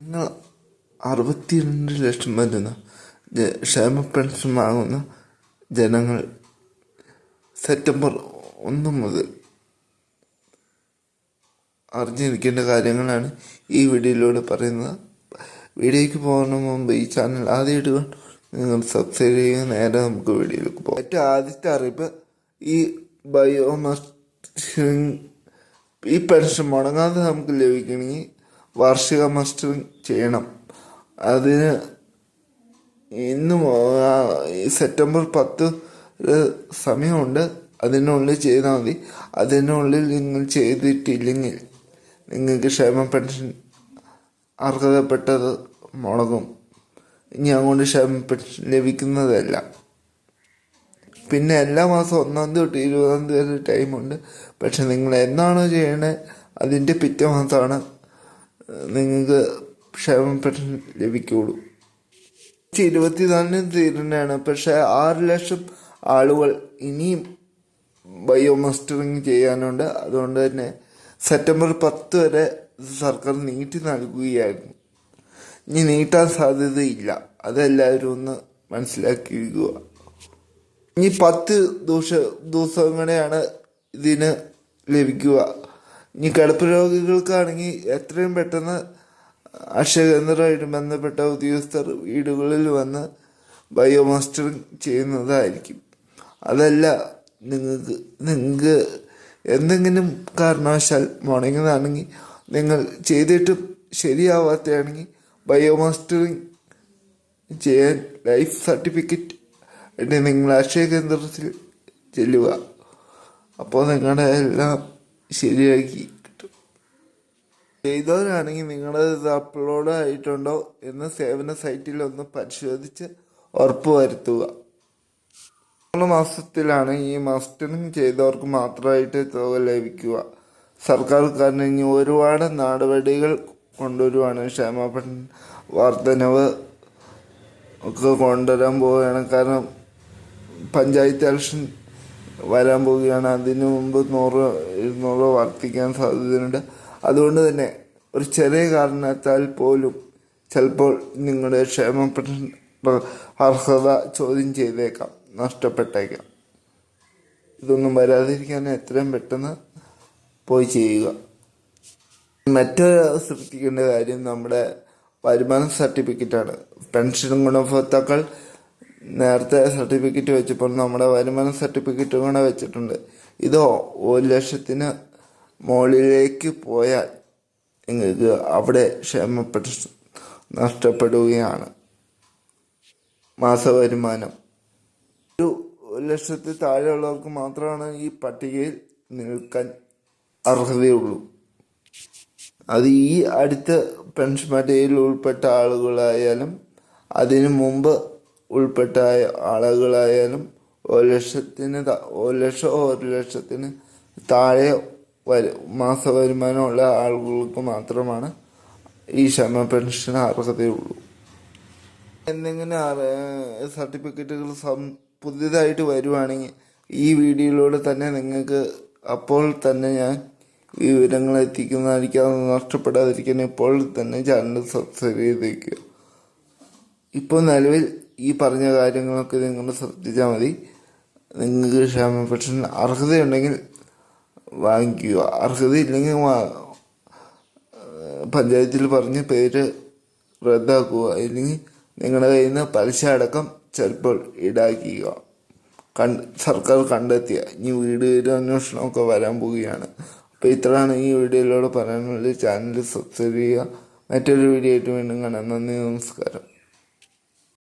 നിങ്ങൾ അറുപത്തിരണ്ട് ലക്ഷം വരുന്ന ക്ഷേമ പെൻഷൻ വാങ്ങുന്ന ജനങ്ങൾ സെപ്റ്റംബർ ഒന്ന് മുതൽ അറിഞ്ഞിരിക്കേണ്ട കാര്യങ്ങളാണ് ഈ വീഡിയോയിലൂടെ പറയുന്നത്. വീഡിയോയ്ക്ക് പോകുന്ന മുമ്പ് ഈ ചാനൽ ആദ്യമായിട്ട് നിങ്ങൾ സബ്സ്ക്രൈബ് ചെയ്യുക. നേരെ നമുക്ക് വീഡിയോയിലേക്ക് പോകാം. ഏറ്റവും ആദ്യത്തെ അറിയിപ്പ് ഈ ബയോമസ്റ്റിങ് ഈ പെൻഷൻ മുടങ്ങാതെ നമുക്ക് ലഭിക്കണമെങ്കിൽ വാർഷിക മസ്റ്ററിങ് ചെയ്യണം. അതിന് ഇന്ന് സെപ്റ്റംബർ പത്ത് സമയമുണ്ട്. അതിനുള്ളിൽ ചെയ്താൽ മതി. അതിനുള്ളിൽ നിങ്ങൾ ചെയ്തിട്ടില്ലെങ്കിൽ നിങ്ങൾക്ക് ക്ഷേമ പെൻഷൻ അർഹതപ്പെട്ടത് മുടങ്ങും. ഇനി അങ്ങോട്ട് ക്ഷേമ പെൻഷൻ ലഭിക്കുന്നതല്ല. പിന്നെ എല്ലാ മാസവും ഒന്നാം തീയതി തൊട്ട് ഇരുപതാം തീയതി വരെ ടൈമുണ്ട്. പക്ഷെ നിങ്ങൾ എന്നാണോ ചെയ്യണേ അതിന്റെ പിറ്റേ മാസമാണ് നിങ്ങൾക്ക് ക്ഷേമ പെൻഷൻ ലഭിക്കുകയുള്ളൂ. ഇരുപത്തിനാലിന് തീരുന്നതാണ്. പക്ഷെ ആറ് ലക്ഷം ആളുകൾ ഇനിയും ബയോമസ്റ്ററിങ് ചെയ്യാനുണ്ട്. അതുകൊണ്ട് തന്നെ സെപ്റ്റംബർ പത്ത് വരെ സർക്കാർ നീട്ടി നൽകുകയായിരുന്നു. ഇനി നീട്ടാൻ സാധ്യതയില്ല. അതെല്ലാവരും ഒന്ന് മനസ്സിലാക്കിയിരിക്കുക. ഇനി പത്ത് ദിവസ ദിവസങ്ങളെയാണ് ഇതിന് ലഭിക്കുക. ഇനി കിടപ്പ് രോഗികൾക്കാണെങ്കിൽ എത്രയും പെട്ടെന്ന് അക്ഷയ കേന്ദ്രമായിട്ട് ബന്ധപ്പെട്ട ഉദ്യോഗസ്ഥർ വീടുകളിൽ വന്ന് ബയോമാസ്റ്ററിങ് ചെയ്യുന്നതായിരിക്കും. അതല്ല നിങ്ങൾക്ക് നിങ്ങൾക്ക് എന്തെങ്കിലും കാരണവശാൽ മുടങ്ങുന്നതാണെങ്കിൽ നിങ്ങൾ ചെയ്തിട്ടും ശരിയാവാത്തതാണെങ്കിൽ ബയോമാസ്റ്ററിങ് ചെയ്യാൻ ലൈഫ് സർട്ടിഫിക്കറ്റ് നിങ്ങൾ അക്ഷയ കേന്ദ്രത്തിൽ ചെല്ലുക. അപ്പോൾ നിങ്ങളുടെ എല്ലാം ശരിയാക്കി ചെയ്തവരാണെങ്കിൽ നിങ്ങളുടെ അപ്ലോഡ് ആയിട്ടുണ്ടോ എന്ന് സേവന സൈറ്റിൽ ഒന്ന് പരിശോധിച്ച് ഉറപ്പ് വരുത്തുക. മൂന്ന് മാസത്തിലാണ് ഈ മാസ്റ്ററിങ് ചെയ്തവർക്ക് മാത്രമായിട്ട് തുക ലഭിക്കുക. സർക്കാർ കാരണം ഇനി ഒരുപാട് നടപടികൾ കൊണ്ടുവരുവാണ് ക്ഷേമ വർധനവ് ഒക്കെ കൊണ്ടുവരാൻ പോവുകയാണ്. കാരണം പഞ്ചായത്ത് ഇലക്ഷൻ വരാൻ പോവുകയാണ്. അതിനു മുമ്പ് നൂറ് ഇരുന്നൂറ് വർദ്ധിക്കാൻ സാധ്യതയുണ്ട്. അതുകൊണ്ട് തന്നെ ഒരു ചെറിയ കാരണത്താൽ പോലും ചിലപ്പോൾ നിങ്ങളുടെ ക്ഷേമ അർഹത ചോദ്യം ചെയ്തേക്കാം നഷ്ടപ്പെട്ടേക്കാം. ഇതൊന്നും വരാതിരിക്കാൻ എത്രയും പെട്ടെന്ന് പോയി ചെയ്യുക. മറ്റൊരു ശ്രദ്ധിക്കേണ്ട കാര്യം നമ്മുടെ വരുമാന സർട്ടിഫിക്കറ്റാണ്. പെൻഷൻ ഗുണഭോക്താക്കൾ നേരത്തെ സർട്ടിഫിക്കറ്റ് വെച്ചപ്പോൾ നമ്മുടെ വരുമാന സർട്ടിഫിക്കറ്റ് കൂടെ വെച്ചിട്ടുണ്ട്. ഇതോ ഒരു ലക്ഷത്തിന് മുകളിലേക്ക് പോയാൽ നിങ്ങൾക്ക് അവിടെ ക്ഷേമപ്പെട്ട നഷ്ടപ്പെടുകയാണ്. മാസവരുമാനം. ഒരു ഒരു ലക്ഷത്തിൽ താഴെയുള്ളവർക്ക് മാത്രമാണ് ഈ പട്ടികയിൽ നിൽക്കാൻ അർഹതയുള്ളൂ. അത് ഈ അടുത്ത പെൻഷൻ പട്ടികയിൽ ഉൾപ്പെട്ട ആളുകളായാലും അതിനു മുമ്പ് ഉൾപ്പെട്ട ആളുകളായാലും ഒരു ലക്ഷത്തിന് ഒരു ലക്ഷം ഒരു ലക്ഷത്തിന് താഴെ വരു മാസ വരുമാനമുള്ള ആളുകൾക്ക് മാത്രമാണ് ഈ ക്ഷമ പെൻഷൻ അർഹതയുള്ളൂ. എന്തെങ്കിലും സർട്ടിഫിക്കറ്റുകൾ സം- പുതിയതായിട്ട് വരുവാണെങ്കിൽ ഈ വീഡിയോയിലൂടെ തന്നെ നിങ്ങൾക്ക് അപ്പോൾ തന്നെ ഞാൻ വിവരങ്ങൾ എത്തിക്കുന്നതായിരിക്കും. അത് നഷ്ടപ്പെടാതിരിക്കാൻ ഇപ്പോൾ തന്നെ ചാനൽ സബ്സ്ക്രൈബ് ചെയ്ത് വയ്ക്കുക ഇപ്പോൾ നിലവിൽ ഈ പറഞ്ഞ കാര്യങ്ങളൊക്കെ നിങ്ങൾ ശ്രദ്ധിച്ചാൽ മതി. നിങ്ങൾക്ക് ക്ഷേമ പെൻഷൻ അർഹതയുണ്ടെങ്കിൽ വാങ്ങിക്കുക. അർഹതയില്ലെങ്കിൽ പഞ്ചായത്തിൽ പറഞ്ഞ് പേര് റദ്ദാക്കുക. അല്ലെങ്കിൽ നിങ്ങളുടെ കയ്യിൽ നിന്ന് പലിശ അടക്കം ചിലപ്പോൾ ഈടാക്കുക. കണ്ട് സർക്കാർ കണ്ടെത്തിയ ഇനി വീട് വീട് അന്വേഷണമൊക്കെ വരാൻ പോവുകയാണ്. അപ്പോൾ ഇത്രയാണ് ഈ വീഡിയോയിലൂടെ പറയാനുള്ളത്. ചാനൽ സബ്സ്ക്രൈബ് ചെയ്യുക. മറ്റൊരു വീഡിയോ ആയിട്ട് വീണ്ടും കാണാം. നന്ദി നമസ്കാരം.